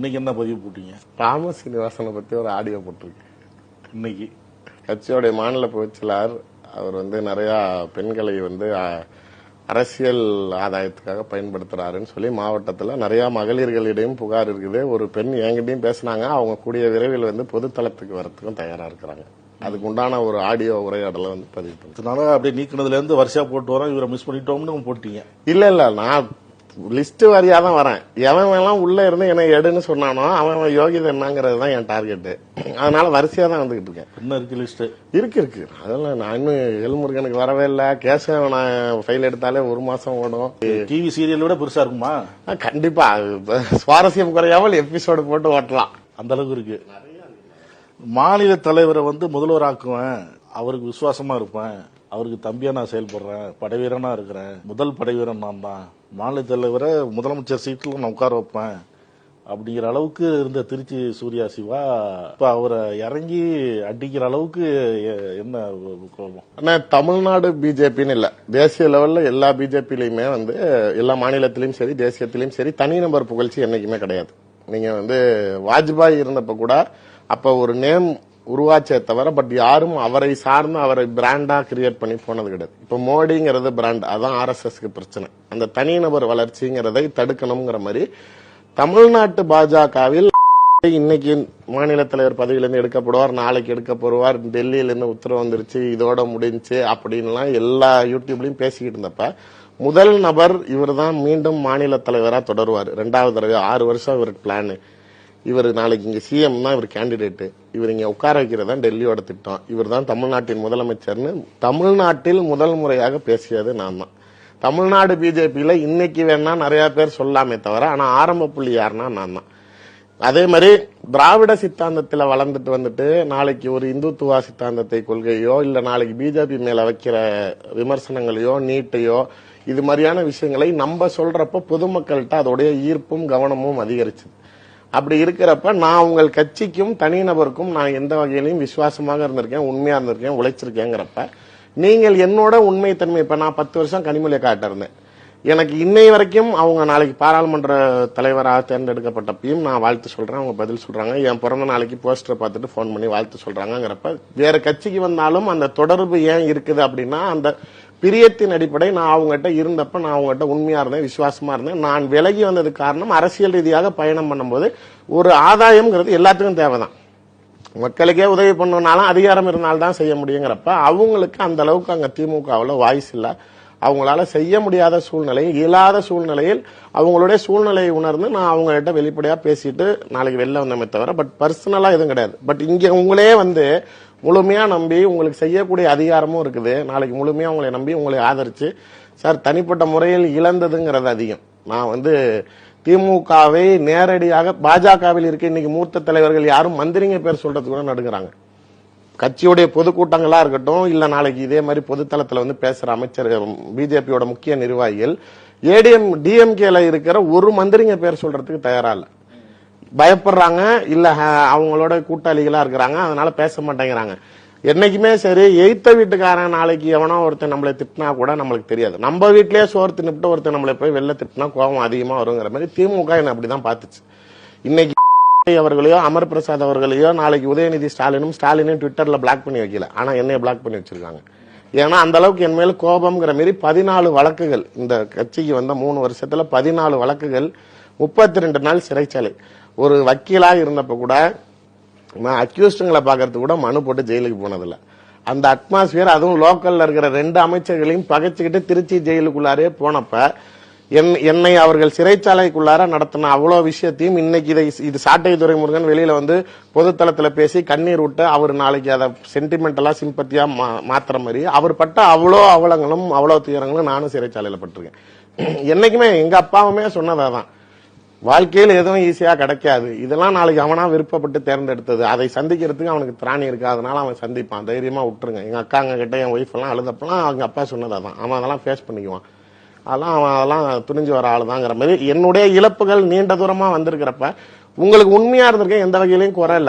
இன்னைக்கு என்ன பதிவு போட்டீங்க? ராம சீனிவாசனை பத்தி ஒரு ஆடியோ போட்டிருக்கு இன்னைக்கு. கட்சியோடைய மாநில பொதுச்செயலாளர் அவர் வந்து நிறைய பெண்களை வந்து அரசியல் ஆதாயத்துக்காக பயன்படுத்துறாருன்னு சொல்லி மாவட்டத்துல நிறைய மகளிர்களிடையும் புகார் இருக்குது. ஒரு பெண் என்கிட்டயும் பேசினாங்க. அவங்க கூடிய விரைவில் வந்து பொதுத்தளத்துக்கு வரத்துக்கும் தயாரா இருக்கிறாங்க. அதுக்கு உண்டான ஒரு ஆடியோ உரையாடலை வந்து பதிவு பண்ணி அப்படியே நீக்கினதுல இருந்து வருஷா போட்டு வரோம். இவரை மிஸ் பண்ணிட்டோம்னு போட்டீங்க. இல்ல இல்ல நான் லிஸ்ட் வாரியா தான் வரேன். எவன் உள்ள இருந்து என்ன எடுன்னு சொன்னானோ அவன் அவன் யோகிதை என்னங்கிறது தான் என் டார்கெட் அதனால வரிசையா தான் வந்துகிட்டு இருக்கேன். என்ன இருக்கு லிஸ்ட் இருக்கு இருக்கு. அதெல்லாம் நான் இன்னும் எல்முருகனுக்கு வரவே இல்லை. கேசவ நான் ஃபைல் எடுத்தாலே ஒரு மாசம் ஓடும். டிவி சீரியல் விட பெருசா இருக்குமா? கண்டிப்பா. சுவாரஸ்யம் குறையாமல் எபிசோடு போட்டு ஓட்டலாம். அந்த அளவுக்கு இருக்கு. மாநில தலைவரை வந்து முதல்வர் ஆக்குவேன் அவருக்கு விசுவாசமா இருப்பேன். அவருக்கு தம்பியா நான் செயல்படுறேன் படைவீரனா இருக்கிறேன் முதல் படைவீரன் நான் தான். மாநில தலைவரை முதலமைச்சர் சீட்டில் நான் உட்கார வைப்பேன். அப்படிங்கிற அளவுக்கு இருந்த திருச்சி சூர்யா சிவா இப்ப அவரை இறங்கி அடிக்கிற அளவுக்கு என்ன கோபம்? ஆனா தமிழ்நாடு பிஜேபின்னு இல்ல. தேசிய லெவல்ல எல்லா பிஜேபிலையுமே வந்து எல்லா மாநிலத்திலயும் சரி தேசியத்திலயும் சரி தனிநபர் புகழ்ச்சி என்னைக்குமே கிடையாது. நீங்க வந்து வாஜ்பாய் இருந்தப்ப கூட அப்ப ஒரு நேம் உருவாச்சே தவிர பட் யாரும் அவரை சார்ந்து அவரை பிராண்டா கிரியேட் பண்ணி போனது கிடையாது. இப்ப மோடிங்கிறது பிராண்ட் அதான் ஆர்எஸ்எஸ்க்கு பிரச்சனை. அந்த தனிநபர் வளர்ச்சிங்கிறதை தடுக்கணுங்கிற மாதிரி தமிழ்நாட்டு பாஜகவில் இன்னைக்கு மாநில தலைவர் பதவியிலிருந்து எடுக்கப்படுவார் நாளைக்கு எடுக்கப்படுவார் டெல்லியிலிருந்து உத்தரவு வந்துருச்சு இதோட முடிஞ்சுச்சு அப்படின்லாம் எல்லா யூடியூப்லயும் பேசிக்கிட்டு இருந்தப்ப முதல் நபர் இவர் தான் மீண்டும் மாநில தலைவராக தொடருவார். ரெண்டாவது தடவை ஆறு வருஷம் இவருக்கு பிளான் இவர் நாளைக்கு இங்க சிஎம் தான் இவர் கேண்டிடேட்டு இவர் இங்க உட்கார வைக்கிறது தான் டெல்லியோட திட்டம். இவர் தான் தமிழ்நாட்டின் முதலமைச்சர்னு தமிழ்நாட்டில் முதல் முறையாக பேசியது நான் தான். தமிழ்நாடு பிஜேபியில இன்னைக்கு வேணா நிறைய பேர் சொல்லாமே தவிர ஆனா ஆரம்ப புள்ளி யாருன்னா நான் தான். அதே மாதிரி திராவிட சித்தாந்தத்தில் வளர்ந்துட்டு வந்துட்டு நாளைக்கு ஒரு இந்துத்துவா சித்தாந்தத்தை கொள்கையோ இல்லை நாளைக்கு பிஜேபி மேலே வைக்கிற விமர்சனங்களையோ நீட்டையோ இது மாதிரியான விஷயங்களை நம்ம சொல்றப்ப பொதுமக்கள்கிட்ட அதோடைய ஈர்ப்பும் கவனமும் அதிகரிச்சுது. அப்படி இருக்கிறப்ப நான் உங்கள் கட்சிக்கும் தனிநபருக்கும் நான் எந்த வகையிலையும் விசுவாசமாக இருந்திருக்கேன் உண்மையாக இருந்திருக்கேன் உழைச்சிருக்கேங்கிறப்ப நீங்கள் என்னோட உண்மைத்தன்மை இப்ப நான் பத்து வருஷம் கனிமொழி காட்டிருந்தேன் எனக்கு இன்னை வரைக்கும் அவங்க நாளைக்கு பாராளுமன்ற தலைவராக தேர்ந்தெடுக்கப்பட்டப்பையும் நான் வாழ்த்து சொல்றேன் அவங்க பதில் சொல்றாங்க. என் பிறந்த நாளைக்கு போஸ்டர் பார்த்துட்டு ஃபோன் பண்ணி வாழ்த்து சொல்றாங்கிறப்ப வேற கட்சிக்கு வந்தாலும் அந்த தொடர்பு ஏன் இருக்குது அப்படின்னா அந்த பிரியத்தின் அடிப்படை. நான் அவங்ககிட்ட இருந்தப்ப நான் அவங்ககிட்ட உண்மையா இருந்தேன் விசுவாசமா இருந்தேன். நான் விலகி வந்ததுக்கு காரணம் அரசியல் ரீதியாக பயணம் பண்ணும்போது ஒரு ஆதாயம்ங்கிறது எல்லாத்துக்கும் தேவைதான். மக்களுக்கே உதவி பண்ணனாலும் அதிகாரம் இருந்தால்தான் செய்ய முடியுங்கிறப்ப அவங்களுக்கு அந்த அளவுக்கு அங்க திமுகவுல வாய்ஸ் இல்லை. அவங்களால செய்ய முடியாத சூழ்நிலை இயலாத சூழ்நிலையில் அவங்களுடைய சூழ்நிலையை உணர்ந்து நான் அவங்ககிட்ட வெளிப்படையாக பேசிட்டு நாளைக்கு வெளில வந்தமே தவிர பட் பர்சனலாக எதுவும் கிடையாது. பட் இங்கே உங்களே வந்து முழுமையாக நம்பி உங்களுக்கு செய்யக்கூடிய அதிகாரமும் இருக்குது. நாளைக்கு முழுமையாக உங்களை நம்பி உங்களை ஆதரித்து சார் தனிப்பட்ட முறையில் இழந்ததுங்கிறது அதிகம். நான் வந்து திமுகவை நேரடியாக பாஜகவில் இருக்க இன்னைக்கு மூத்த தலைவர்கள் யாரும் மந்திரிங்க பேர் சொல்றது கூட நடுங்கிறாங்க. கட்சியுடைய பொதுக்கூட்டங்களா இருக்கட்டும் இல்ல நாளைக்கு இதே மாதிரி பொதுத்தளத்துல வந்து பேசுற அமைச்சர் பிஜேபியோட முக்கிய நிர்வாகிகள் ஏடிஎம் டிஎம்கேல இருக்கிற ஒரு மந்திரிங்க பேர் சொல்றதுக்கு தயாரா இல்ல. பயப்படுறாங்க இல்ல அவங்களோட கூட்டாளிகளா இருக்கிறாங்க அதனால பேச மாட்டேங்கிறாங்க. என்னைக்குமே சரி எய்த்த வீட்டுக்காரன் நாளைக்கு எவனோ ஒருத்தன் நம்மளை திட்டினா கூட நம்மளுக்கு தெரியாது. நம்ம வீட்லயே சோறு தின்னுட்டு ஒருத்தன் நம்மளை போய் வெளில திட்டினா கோபம் அதிகமா வருங்கிற மாதிரி திமுக என்ன அப்படிதான் பாத்துச்சு இன்னைக்கு அவர்களையோ அமர் பிரசாத் அவர்களையோ நாளைக்கு உதயநிதி ஸ்டாலினும் ஸ்டாலினும் ட்விட்டர்ல பிளாக் பண்ணி வைக்கல. ஆனா என்னைய பிளாக் பண்ணி வச்சிருக்காங்க. ஏன்னா அந்த அளவுக்கு என் மேல கோபம்ங்கிற மாதிரி பதினாலு வழக்குகள் இந்த கட்சிக்கு வந்த மூணு வருஷத்துல பதினாலு வழக்குகள் முப்பத்தி ரெண்டு நாள் சிறைச்சாலை. ஒரு வக்கீலா இருந்தப்ப கூட நான் அக்யூஸ்டுங்களை பார்க்கறதுக்கு கூட மனு போட்டு ஜெயிலுக்கு போனதில்ல. அந்த அட்மாஸ்பியர் அதுவும் லோக்கல்ல இருக்கிற ரெண்டு அமைச்சர்களையும் பகைச்சுக்கிட்டு திருச்சி ஜெயிலுக்குள்ளாரே போனப்ப என் என்னை அவர்கள் சிறைச்சாலைக்குள்ளார நடத்தின அவ்வளோ விஷயத்தையும் இன்னைக்கு இதை இது சாட்டை துரைமுருகன் வெளியில வந்து பொதுத்தளத்தில் பேசி கண்ணீர் விட்டு அவர் நாளைக்கு அதை சென்டிமெண்டலா சிம்பத்தியா மா- மாத்துற மாதிரி அவர் பட்ட அவ்வளோ அவலங்களும் அவ்வளோ துயரங்களும் நானும் சிறைச்சாலையில பட்டிருக்கேன். என்னைக்குமே எங்க அப்பாவுமே சொன்னதாதான் வாழ்க்கையில் எதுவும் ஈஸியாக கிடைக்காது. இதெல்லாம் நாளைக்கு அவனா விருப்பப்பட்டு தேர்ந்தெடுத்தது. அதை சந்திக்கிறதுக்கு அவனுக்கு திராணி இருக்கு. அதனால அவன் சந்திப்பான். தைரியமாக விட்டுருங்க. எங்கள் அக்காங்க கிட்ட என் ஒய்ஃப் எல்லாம் அழுதப்பெல்லாம் அவங்க அப்பா சொன்னதாதான் அவன் அதெல்லாம் ஃபேஸ் பண்ணிக்குவான். அதெல்லாம் அவன் அதெல்லாம் துணிஞ்சு வர ஆளுதாங்கிற மாதிரி. என்னுடைய இழப்புகள் நீண்ட தூரமா வந்திருக்கிறப்ப உங்களுக்கு உண்மையாக இருந்திருக்கேன் எந்த வகையிலையும் குறை இல்ல.